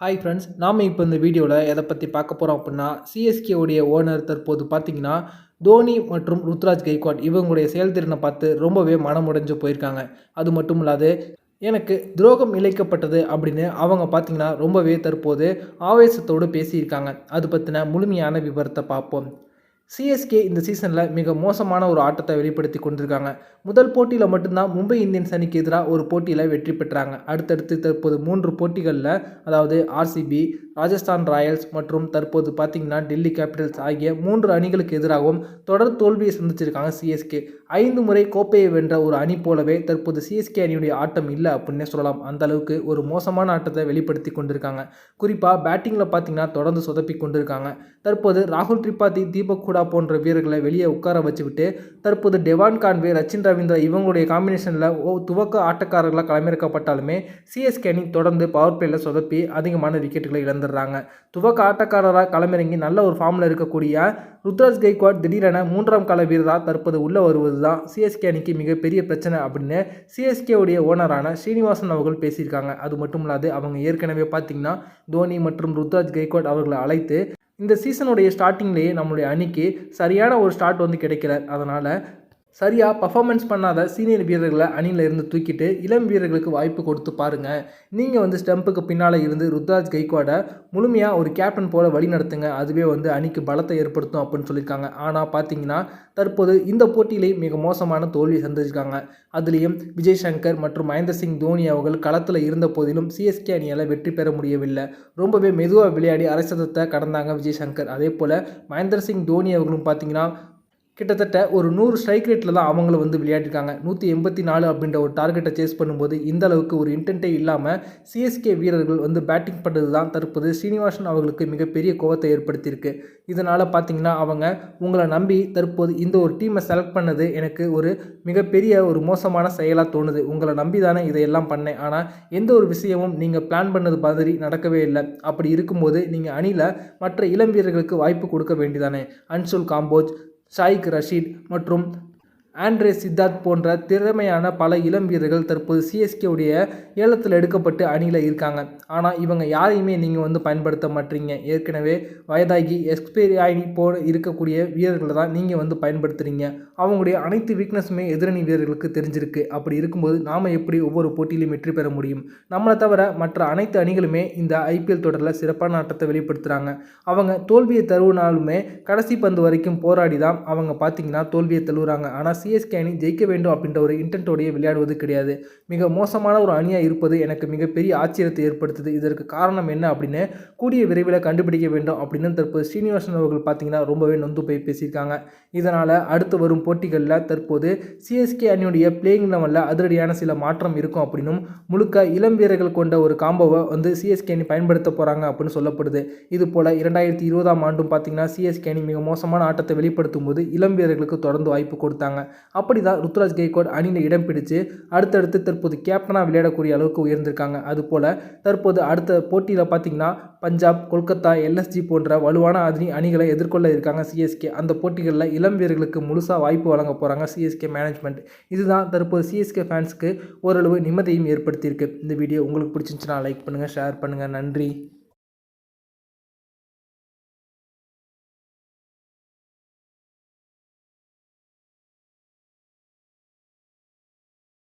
Hi friends நாம் இப்போ இந்த வீடியோவில் எதை பற்றி பார்க்க போகிறோம் அப்படின்னா சிஎஸ்கேவுடைய ஓனர் தற்போது பார்த்தீங்கன்னா தோனி மற்றும் ருத்ராஜ் கெய்க்வாட் இவங்களுடைய செயல்திறனை பார்த்து ரொம்பவே மனமுடைஞ்சு போயிருக்காங்க. அது மட்டும் இல்லாது எனக்கு துரோகம் இழைக்கப்பட்டது அப்படின்னு அவங்க பார்த்தீங்கன்னா ரொம்பவே தற்போது ஆவேசத்தோடு பேசியிருக்காங்க. அது பற்றின முழுமையான விவரத்தை பார்ப்போம். சிஎஸ்கே இந்த சீசனில் மிக மோசமான ஒரு ஆட்டத்தை வெளிப்படுத்தி கொண்டிருக்காங்க. முதல் போட்டியில் மட்டும்தான் மும்பை இந்தியன்ஸ் அணிக்கு எதிராக ஒரு போட்டியில் வெற்றி பெற்றாங்க. அடுத்தடுத்து தற்போது மூன்று போட்டிகளில் அதாவது ஆர்சிபி ராஜஸ்தான் ராயல்ஸ் மற்றும் தற்போது பார்த்திங்கன்னா டெல்லி கேபிட்டல்ஸ் ஆகிய மூன்று அணிகளுக்கு எதிராகவும் தொடர் தோல்வியை சந்திச்சிருக்காங்க சிஎஸ்கே ஐந்து முறை கோப்பையை வென்ற ஒரு அணி போலவே தற்போது சிஎஸ்கே அணியுடைய ஆட்டம் இல்லை அப்படின்னே சொல்லலாம். அந்த அளவுக்கு ஒரு மோசமான ஆட்டத்தை வெளிப்படுத்தி கொண்டிருக்காங்க. குறிப்பாக பேட்டிங்கில் பார்த்தீங்கன்னா தொடர்ந்து சொதப்பி கொண்டிருக்காங்க. தற்போது ராகுல் திரிபாதி தீபக் கூட ஜடேஜா போன்ற வீரர்களை வெளியே உட்கார வச்சுவிட்டு தற்போது டெவான் கான்வே ரச்சின் ரவீந்திரா இவங்களுடைய காம்பினேஷனில் ஓ துவக்க ஆட்டக்காரர்களாக களமிறக்கப்பட்டாலுமே சிஎஸ்கே அணி தொடர்ந்து பவர் பிளேயில் சொதப்பி அதிகமான விக்கெட்டுகளை இழந்துடுறாங்க. துவக்க ஆட்டக்காரராக களமிறங்கி நல்ல ஒரு ஃபார்மில் இருக்கக்கூடிய ருத்ராஜ் கெய்க்வாட் திடீரென மூன்றாம் கால வீரராக தற்போது உள்ளே வருவது தான் சிஎஸ்கே அணிக்கு மிகப்பெரிய பிரச்சனை அப்படின்னு சிஎஸ்கேவுடைய ஓனரான ஸ்ரீனிவாசன் அவர்கள் பேசியிருக்காங்க. அது மட்டும் இல்லாது அவங்க ஏற்கனவே பார்த்தீங்கன்னா தோனி மற்றும் ருத்ராஜ் கெய்க்வாட் அவர்களை அழைத்து இந்த சீசனுடைய ஸ்டார்டிங்லேயே நம்மளுடைய அணிக்கு சரியான ஒரு ஸ்டார்ட் வந்து கிடைக்கல. அதனால் சரியாக பர்ஃபார்மன்ஸ் பண்ணாத சீனியர் வீரர்களை அணியில் இருந்து தூக்கிட்டு இளம் வீரர்களுக்கு வாய்ப்பு கொடுத்து பாருங்கள் நீங்கள் வந்து ஸ்டம்புக்கு பின்னால் இருந்து ருத்ராஜ் கைக்வாடை முழுமையாக ஒரு கேப்டன் போல் வழி நடத்துங்க. அதுவே வந்து அணிக்கு பலத்தை ஏற்படுத்தும் அப்படின்னு சொல்லியிருக்காங்க. ஆனால் பார்த்தீங்கன்னா தற்போது இந்த போட்டியிலே மிக மோசமான தோல்வி சந்திச்சிருக்காங்க. அதுலேயும் விஜய் சங்கர் மற்றும் மகேந்திர சிங் தோனி அவர்கள் களத்தில் இருந்த போதிலும் சிஎஸ்கே அணியால் வெற்றி பெற முடியவில்லை. ரொம்பவே மெதுவாக விளையாடி அரசதத்தை கடந்தாங்க விஜய் சங்கர். அதே போல் மகேந்திர சிங் தோனி அவர்களும் பார்த்தீங்கன்னா கிட்டத்தட்ட ஒரு நூறு ஸ்ட்ரைக் ரேட்டில் தான் அவங்கள வந்து விளையாடிருக்காங்க. நூற்றி எண்பத்தி நாலு அப்படின்ற ஒரு டார்கெட்டை சேஸ் பண்ணும்போது இந்த அளவுக்கு ஒரு இன்டென்ட்டே இல்லாமல் சிஎஸ்கே வீரர்கள் வந்து பேட்டிங் பண்ணுறது தான் தற்போது ஸ்ரீனிவாசன் அவர்களுக்கு மிகப்பெரிய கோவத்தை ஏற்படுத்தியிருக்கு. இதனால் பார்த்தீங்கன்னா அவங்க உங்களை நம்பி தற்போது இந்த ஒரு டீமை செலக்ட் பண்ணது எனக்கு ஒரு மிகப்பெரிய ஒரு மோசமான செயலாக தோணுது. உங்களை நம்பி தானே இதையெல்லாம் பண்ணேன். ஆனால் எந்த ஒரு விஷயமும் நீங்கள் பிளான் பண்ணது மாதிரி நடக்கவே இல்லை. அப்படி இருக்கும்போது நீங்கள் அணியில் மற்ற இளம் வீரர்களுக்கு வாய்ப்பு கொடுக்க வேண்டியதானே? அன்சுல் காம்போஜ் ஷாயிக் ரஷீத் மற்றும் ஆண்ட்ரே சித்தார்த் போன்ற திறமையான பல இளம் வீரர்கள் தற்போது சிஎஸ்கேவுடைய ஏலத்தில் எடுக்கப்பட்டு அணியில் இருக்காங்க. ஆனால் இவங்க யாரையுமே நீங்கள் வந்து பயன்படுத்த மாட்டீங்க. ஏற்கனவே வயதாகி எக்ஸ்பீரியாயி ஆகி போ இருக்கக்கூடிய வீரர்களை தான் நீங்கள் வந்து பயன்படுத்துகிறீங்க அவங்களுடைய அனைத்து வீக்னஸுமே எதிரணி வீரர்களுக்கு தெரிஞ்சிருக்கு. அப்படி இருக்கும்போது நாம் எப்படி ஒவ்வொரு போட்டியிலும் வெற்றி பெற முடியும்? நம்மளை தவிர மற்ற அனைத்து அணிகளுமே இந்த ஐபிஎல் தொடரில் சிறப்பான ஆட்டத்தை வெளிப்படுத்துகிறாங்க அவங்க தோல்வியை தருவினாலுமே கடைசி பந்து வரைக்கும் போராடி தான் அவங்க பார்த்தீங்கன்னா தோல்வியை தழுவுறாங்க. ஆனால் சிஎஸ்கே அணி ஜெயிக்க வேண்டும் அப்படின்ற ஒரு இன்டென்ட்டோடையே விளையாடுவது கிடையாது. மிக மோசமான ஒரு அணியாக இருப்பது எனக்கு மிகப்பெரிய ஆச்சரியத்தை ஏற்படுத்துது. இதற்கு காரணம் என்ன அப்படின்னு கூடிய விரைவில் கண்டுபிடிக்க வேண்டும் அப்படின்னு தற்போது ஸ்ரீனிவாசன் அவர்கள் பார்த்தீங்கன்னா ரொம்பவே நொந்து போய் பேசியிருக்காங்க. இதனால் அடுத்து வரும் போட்டிகளில் தற்போது சிஎஸ்கே அணியுடைய பிளேயிங் லெவலில் அதிரடியான சில மாற்றம் இருக்கும் அப்படின்னும் முழுக்க இளம் வீரர்கள் கொண்ட ஒரு காம்போவை வந்து சிஎஸ்கே அணி பயன்படுத்த போகிறாங்க அப்படின்னு சொல்லப்படுது. இது போல் இரண்டாயிரத்தி இருபதாம் ஆண்டும் பார்த்தீங்கன்னா சிஎஸ்கே அணி மிக மோசமான ஆட்டத்தை வெளிப்படுத்தும் போது இளம் வீரர்களுக்கு தொடர்ந்து வாய்ப்பு கொடுத்தாங்க. அப்படி தான் ருத்ராஜ் கெய்கோட் அணியில் இடம் பிடிச்சு அடுத்தடுத்து தற்போது கேப்டனாக விளையாடக்கூடிய அளவுக்கு உயர்ந்திருக்காங்க. அதுபோல் தற்போது அடுத்த போட்டியில் பார்த்தீங்கன்னா பஞ்சாப் கொல்கத்தா எல்எஸ்ஜி போன்ற வலுவான அணி அணிகளை எதிர்கொள்ள இருக்காங்க சிஎஸ்கே அந்த போட்டிகளில் இளம் வீரர்களுக்கு முழுசாக வாய்ப்பு வழங்க போகிறாங்க சிஎஸ்கே மேனேஜ்மெண்ட் இதுதான் தற்போது சிஎஸ்கே ஃபேன்ஸ்க்கு ஓரளவு நிம்மதியும் ஏற்படுத்தியிருக்கு. இந்த வீடியோ உங்களுக்கு பிடிச்சிருந்துச்சுன்னா லைக் பண்ணுங்கள் ஷேர் பண்ணுங்கள் நன்றி.